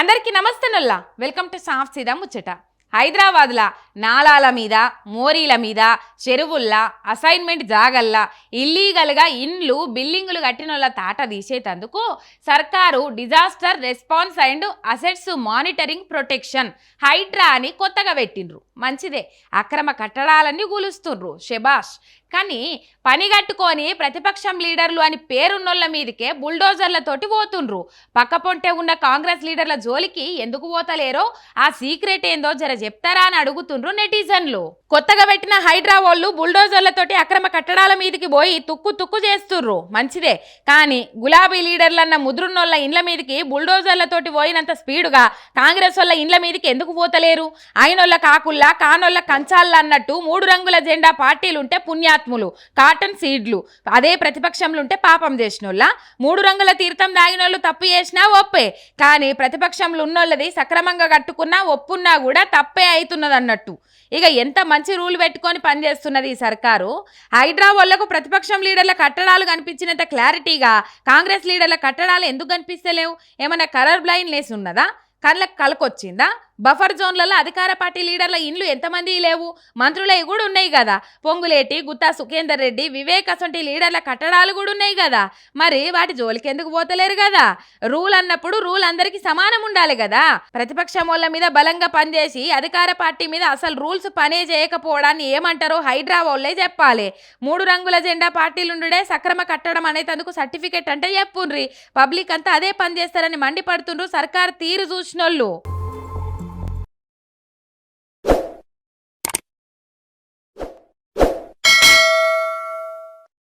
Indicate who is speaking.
Speaker 1: అందరికీ నమస్తేనల్లా welcome to సాఫ్ సీదా ముచ్చట. హైదరాబాద్ల నాలాల మీద మోరీల మీద చెరువుల్లా అసైన్మెంట్ జాగల్లా ఇల్లీగల్గా ఇండ్లు బిల్డింగులు కట్టినోళ్ళ తాట తీసేటందుకు సర్కారు disaster response and assets monitoring protection HYDRAA అని కొత్తగా పెట్టిండ్రు. మంచిదే. అక్రమ కట్టడాలన్నీ కూలుస్తుండ్రు శభాష్. కానీ పని కట్టుకొని ప్రతిపక్షం లీడర్లు అని పేరున్నోళ్ళ మీదకే బుల్డోజర్లతోటి పోతుండ్రు. పక్క పొంటే ఉన్న కాంగ్రెస్ లీడర్ల జోలికి ఎందుకు పోతలేరో ఆ సీక్రెట్ ఏందో జర చెప్తారా అని అడుగుతుండ్రు నెటిజన్లు. కొత్తగా పెట్టిన హైడ్రా వాళ్ళు బుల్డోజర్లతోటి అక్రమ కట్టడాల మీదకి పోయి తుక్కు తుక్కు చేస్తుర్రు మంచిదే. కానీ గులాబీ లీడర్లన్న ముద్రున్నోళ్ళ ఇండ్ల మీదకి బుల్డోజర్లతోటి పోయినంత స్పీడుగా కాంగ్రెస్ వాళ్ళ ఇండ్ల మీదకి ఎందుకు పోతలేరు? ఆయనోళ్ళ కాకుల్లా కానోళ్ళ కంచాళ్ళ అన్నట్టు మూడు రంగుల జెండా పార్టీలుంటే పుణ్యాత్ములు కాటన్ సీడ్లు. అదే ప్రతిపక్షంలో ఉంటే పాపం చేసినోళ్ళ. మూడు రంగుల తీర్థం దాగినోళ్ళు తప్పు చేసినా ఒప్పే. కానీ ప్రతిపక్షంలో ఉన్నోళ్ళది సక్రమంగా కట్టుకున్నా ఒప్పున్నా కూడా తప్పే అవుతున్నది అన్నట్టు ఇక ఎంత మంచి రూల్ పెట్టుకొని పనిచేస్తున్నది ఈ సర్కారు? హైడ్రా వాళ్ళకు ప్రతిపక్షం లీడర్ల కట్టడాలు కనిపించినంత క్లారిటీగా కాంగ్రెస్ లీడర్ల కట్టడాలు ఎందుకు కనిపిస్తలేవు? ఏమైనా కలర్ బ్లైండ్నెస్ ఉన్నదా? కళ్ళకు కలకొచ్చిందా? బఫర్ జోన్లలో అధికార పార్టీ లీడర్ల ఇండ్లు ఎంతమంది లేవు? మంత్రులవి కూడా ఉన్నాయి కదా. పొంగులేటి గుత్తా సుఖేందర్ రెడ్డి వివేక్ అసంటి లీడర్ల కట్టడాలు కూడా ఉన్నాయి కదా. మరి వాటి జోలికి ఎందుకు పోతలేరు కదా? రూల్ అన్నప్పుడు రూల్ అందరికీ సమానం ఉండాలి కదా. ప్రతిపక్షం వాళ్ళ మీద బలంగా పనిచేసి అధికార పార్టీ మీద అసలు రూల్స్ పనే చేయకపోవడాన్ని ఏమంటారో హైడ్రా వాళ్ళే చెప్పాలి. మూడు రంగుల జెండా పార్టీలుండుడే సక్రమ కట్టడం అనేది అందుకు సర్టిఫికేట్ అంటే చెప్పుండ్రి పబ్లిక్ అంతా అదే పని చేస్తారని మండిపడుతుండ్రు. సర్కార్ తీరు చూసినోళ్ళు.